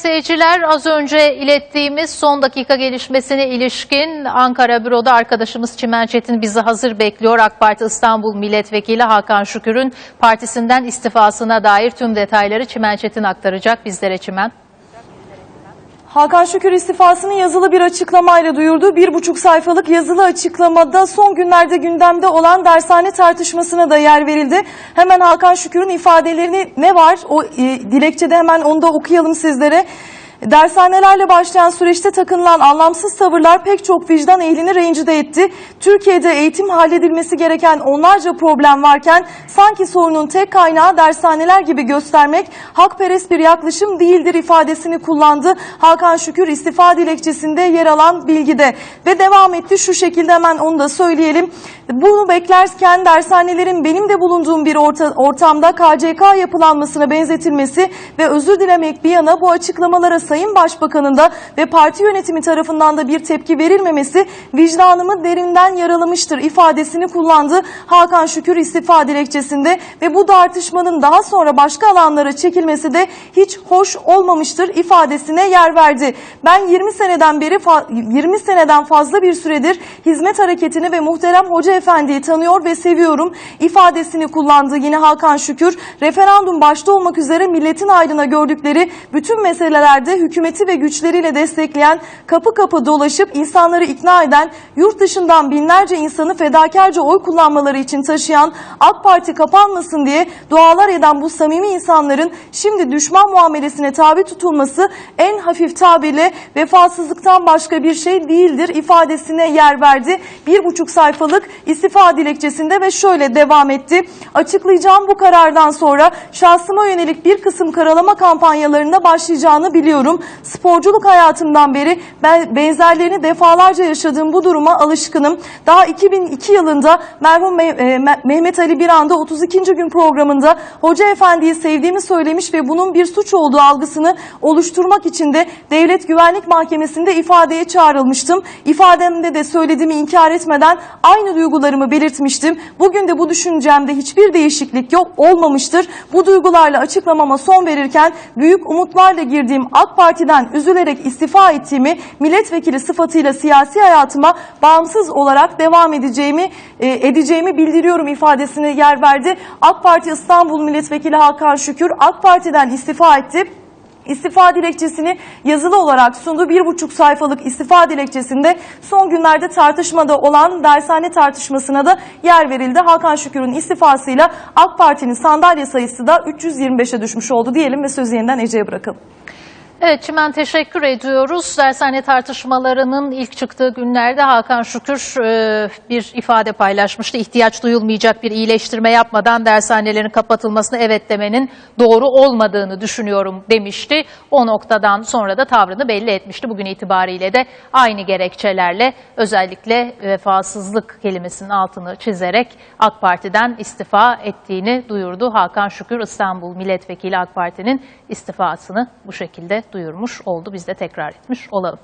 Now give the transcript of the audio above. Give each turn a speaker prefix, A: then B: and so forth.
A: Seyirciler az önce ilettiğimiz son dakika gelişmesine ilişkin Ankara Büro'da arkadaşımız Çimen Çetin bizi hazır bekliyor. AK Parti İstanbul Milletvekili Hakan Şükür'ün partisinden istifasına dair tüm detayları Çimen Çetin aktaracak bizlere Çimen.
B: Hakan Şükür istifasını yazılı bir açıklamayla duyurdu. Bir buçuk sayfalık yazılı açıklamada son günlerde gündemde olan dershane tartışmasına da yer verildi. Hemen Hakan Şükür'ün ifadelerini ne var? O e, dilekçede hemen onu da okuyalım sizlere. Dershanelerle başlayan süreçte takınılan anlamsız tavırlar pek çok vicdan ehlini rencide etti. Türkiye'de eğitim halledilmesi gereken onlarca problem varken sanki sorunun tek kaynağı dershaneler gibi göstermek hakperest bir yaklaşım değildir ifadesini kullandı. Hakan Şükür istifa dilekçesinde yer alan bilgide ve devam etti şu şekilde hemen onu da söyleyelim. Bunu beklerken dershanelerin benim de bulunduğum bir orta- ortamda KCK yapılanmasına benzetilmesi ve özür dilemek bir yana bu açıklamalara Sayın Başbakan'ın da ve parti yönetimi tarafından da bir tepki verilmemesi vicdanımı derinden yaralamıştır ifadesini kullandı Hakan Şükür istifa dilekçesinde ve bu tartışmanın daha sonra başka alanlara çekilmesi de hiç hoş olmamıştır ifadesine yer verdi. Ben 20 seneden beri fa- 20 seneden fazla bir süredir hizmet hareketini ve muhterem Hoca Efendi'yi tanıyor ve seviyorum ifadesini kullandı yine Hakan Şükür. Referandum başta olmak üzere milletin aydına gördükleri bütün meselelerde hükümeti ve güçleriyle destekleyen, kapı kapı dolaşıp insanları ikna eden, yurt dışından binlerce insanı fedakarca oy kullanmaları için taşıyan, AK Parti kapanmasın diye dualar eden bu samimi insanların şimdi düşman muamelesine tabi tutulması en hafif tabirle vefasızlıktan başka bir şey değildir ifadesine yer verdi. Bir buçuk sayfalık istifa dilekçesinde ve şöyle devam etti. Açıklayacağım bu karardan sonra şahsıma yönelik bir kısım karalama kampanyalarına başlayacağını biliyorum. Sporculuk hayatımdan beri ben benzerlerini defalarca yaşadığım bu duruma alışkınım. Daha 2002 yılında merhum Me- e, Me- Mehmet Ali Biranda 32. gün programında Hoca Efendi'yi sevdiğimi söylemiş ve bunun bir suç olduğu algısını oluşturmak için de Devlet Güvenlik Mahkemesi'nde ifadeye çağrılmıştım. İfademde de söylediğimi inkar etmeden aynı duygularımı belirtmiştim. Bugün de bu düşüncemde hiçbir değişiklik yok olmamıştır. Bu duygularla açıklamama son verirken büyük umutlarla girdiğim AK Parti'den üzülerek istifa ettiğimi milletvekili sıfatıyla siyasi hayatıma bağımsız olarak devam edeceğimi e, edeceğimi bildiriyorum ifadesine yer verdi. AK Parti İstanbul Milletvekili Hakan Şükür AK Parti'den istifa etti. İstifa dilekçesini yazılı olarak sundu. Bir buçuk sayfalık istifa dilekçesinde son günlerde tartışmada olan dershane tartışmasına da yer verildi. Hakan Şükür'ün istifasıyla AK Parti'nin sandalye sayısı da 325'e düşmüş oldu diyelim ve sözü yeniden Ece'ye bırakalım.
A: Evet Çimen teşekkür ediyoruz. Dershane tartışmalarının ilk çıktığı günlerde Hakan Şükür e, bir ifade paylaşmıştı. İhtiyaç duyulmayacak bir iyileştirme yapmadan dershanelerin kapatılmasına evet demenin doğru olmadığını düşünüyorum demişti. O noktadan sonra da tavrını belli etmişti. Bugün itibariyle de aynı gerekçelerle özellikle vefasızlık kelimesinin altını çizerek AK Parti'den istifa ettiğini duyurdu. Hakan Şükür İstanbul Milletvekili AK Parti'nin istifasını bu şekilde duyurmuş oldu. Biz de tekrar etmiş olalım.